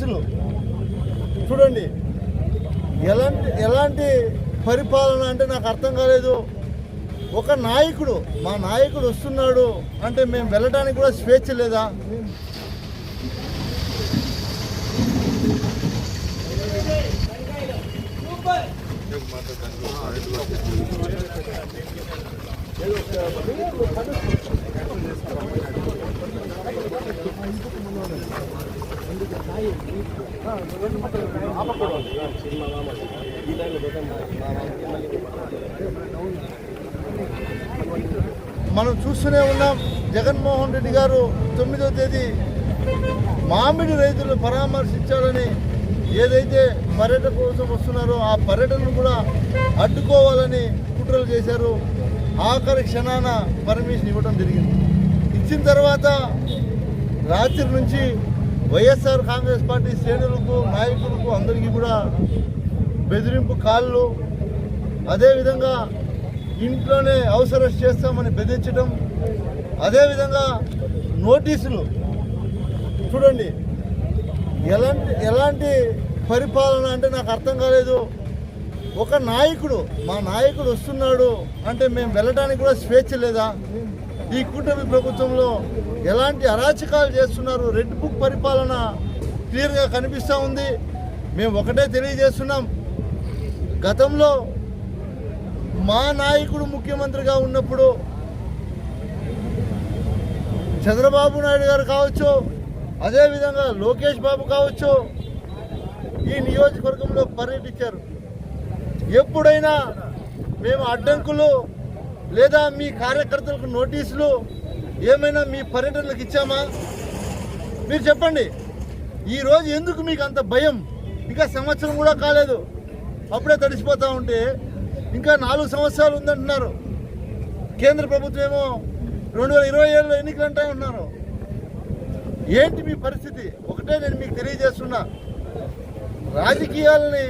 కేసులు చూడండి ఎలాంటి ఎలాంటి పరిపాలన అంటే నాకు అర్థం కాలేదు. ఒక నాయకుడు మా నాయకుడు వస్తున్నాడు అంటే మేము వెళ్ళడానికి కూడా స్వేచ్ఛ లేదా? మనం చూస్తూనే ఉన్నాం జగన్మోహన్ రెడ్డి గారు తొమ్మిదో తేదీ మామిడి రైతులు పరామర్శించాలని ఏదైతే పర్యటన కోసం వస్తున్నారో ఆ పర్యటనను కూడా అడ్డుకోవాలని కుట్రలు చేశారు. ఆఖరి క్షణాన పర్మిషన్ ఇవ్వడం జరిగింది. ఇచ్చిన తర్వాత రాత్రి నుంచి వైఎస్ఆర్ కాంగ్రెస్ పార్టీ శ్రేణులకు నాయకులకు అందరికీ కూడా బెదిరింపు కాళ్ళు. అదేవిధంగా ఇంట్లోనే అవసరం చేస్తామని బెదిరించడం అదేవిధంగా నోటీసులు. చూడండి ఎలాంటి ఎలాంటి పరిపాలన అంటే నాకు అర్థం కాలేదు. ఒక నాయకుడు మా నాయకుడు వస్తున్నాడు అంటే మేము వెళ్ళడానికి కూడా స్వేచ్ఛ లేదా? ఈ కూటమి ప్రభుత్వంలో ఎలాంటి అరాచకాలు చేస్తున్నారు? రెడ్ బుక్ పరిపాలన క్లియర్గా కనిపిస్తూ ఉంది. మేము ఒకటే తెలియజేస్తున్నాం. గతంలో మా నాయకుడు ముఖ్యమంత్రిగా ఉన్నప్పుడు చంద్రబాబు నాయుడు గారు కావచ్చు అదేవిధంగా లోకేష్ బాబు కావచ్చు ఈ నియోజకవర్గంలో పర్యటించారు. ఎప్పుడైనా మేము అడ్డంకులు లేదా మీ కార్యకర్తలకు నోటీసులు ఏమైనా మీ పర్యటనలకు ఇచ్చామా? మీరు చెప్పండి. ఈరోజు ఎందుకు మీకు అంత భయం? ఇంకా సంవత్సరం కూడా కాలేదు. అప్పుడే తడిసిపోతూ ఉంటే ఇంకా నాలుగు సంవత్సరాలు ఉందంటున్నారు. కేంద్ర ప్రభుత్వం ఏమో రెండు వేల ఇరవై ఏడులో ఎన్నికలు ఉన్నారు ఏంటి మీ పరిస్థితి? ఒకటే నేను మీకు తెలియజేస్తున్నా. రాజకీయాలని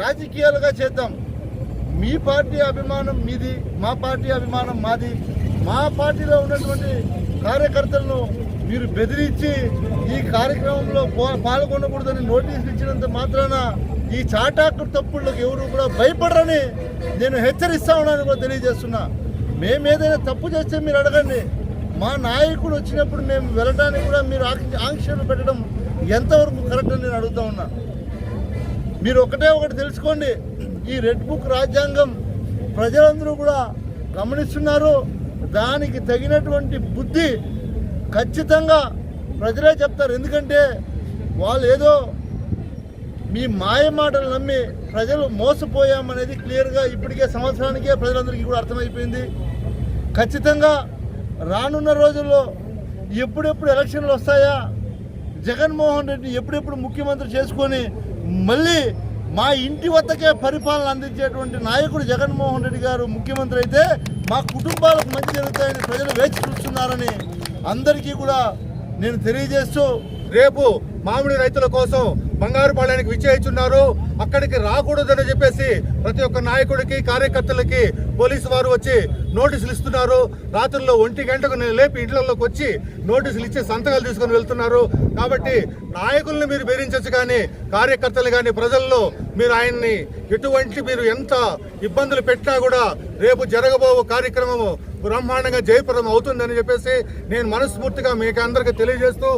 రాజకీయాలుగా చేద్దాం. మీ పార్టీ అభిమానం మీది మా పార్టీ అభిమానం మాది. మా పార్టీలో ఉన్నటువంటి కార్యకర్తలను మీరు బెదిరించి ఈ కార్యక్రమంలో పాల్గొనకూడదని నోటీసులు ఇచ్చినంత మాత్రాన ఈ చాటాకు తప్పులకు ఎవరు కూడా భయపడరని నేను హెచ్చరిస్తా ఉన్నాను కూడా తెలియజేస్తున్నా. మేము ఏదైనా తప్పు చేస్తే మీరు అడగండి. మా నాయకుడు వచ్చినప్పుడు మేము వెళ్ళడానికి కూడా మీరు ఆంక్షలు పెట్టడం ఎంతవరకు కరెక్ట్ అని నేను అడుగుతా ఉన్నా. మీరు ఒకటే ఒకటి తెలుసుకోండి. ఈ రెడ్ బుక్ రాజ్యాంగం ప్రజలందరూ కూడా గమనిస్తున్నారు. దానికి తగినటువంటి బుద్ధి ఖచ్చితంగా ప్రజలే చెప్తారు. ఎందుకంటే వాళ్ళు ఏదో మీ మాయ మాటలు నమ్మి ప్రజలు మోసపోయామనేది క్లియర్గా ఇప్పటికే సంవత్సరానికే ప్రజలందరికీ కూడా అర్థమైపోయింది. ఖచ్చితంగా రానున్న రోజుల్లో ఎప్పుడెప్పుడు ఎలక్షన్లు వస్తాయా? జగన్మోహన్ రెడ్డి ఎప్పుడెప్పుడు ముఖ్యమంత్రి చేసుకొని మళ్ళీ మా ఇంటి వద్దకే పరిపాలన అందించేటువంటి నాయకుడు జగన్మోహన్ రెడ్డి గారు ముఖ్యమంత్రి అయితే మా కుటుంబాలకు మంచి జరుగుతాయని ప్రజలు వేచి చూస్తున్నారని అందరికీ కూడా నేను తెలియజేస్తూ రేపు మామిడి రైతుల కోసం బంగారు పాలయానికి విచ్చేయిచున్నారు. అక్కడికి రాకూడదని చెప్పేసి ప్రతి ఒక్క నాయకుడికి కార్యకర్తలకి పోలీసు వారు వచ్చి నోటీసులు ఇస్తున్నారు. రాత్రుల్లో ఒంటి గంటకు నేను లేపి ఇంట్లోకి వచ్చి నోటీసులు ఇచ్చి సంతకాలు తీసుకొని వెళ్తున్నారు. కాబట్టి నాయకుల్ని మీరు బెదిరించచ్చు కానీ కార్యకర్తలు కానీ ప్రజల్లో మీరు ఆయన్ని ఎటువంటి మీరు ఎంత ఇబ్బందులు పెట్టినా కూడా రేపు జరగబో కార్యక్రమము బ్రహ్మాండంగా జయప్రదం అవుతుందని చెప్పేసి నేను మనస్ఫూర్తిగా మీకు అందరికీ తెలియజేస్తూ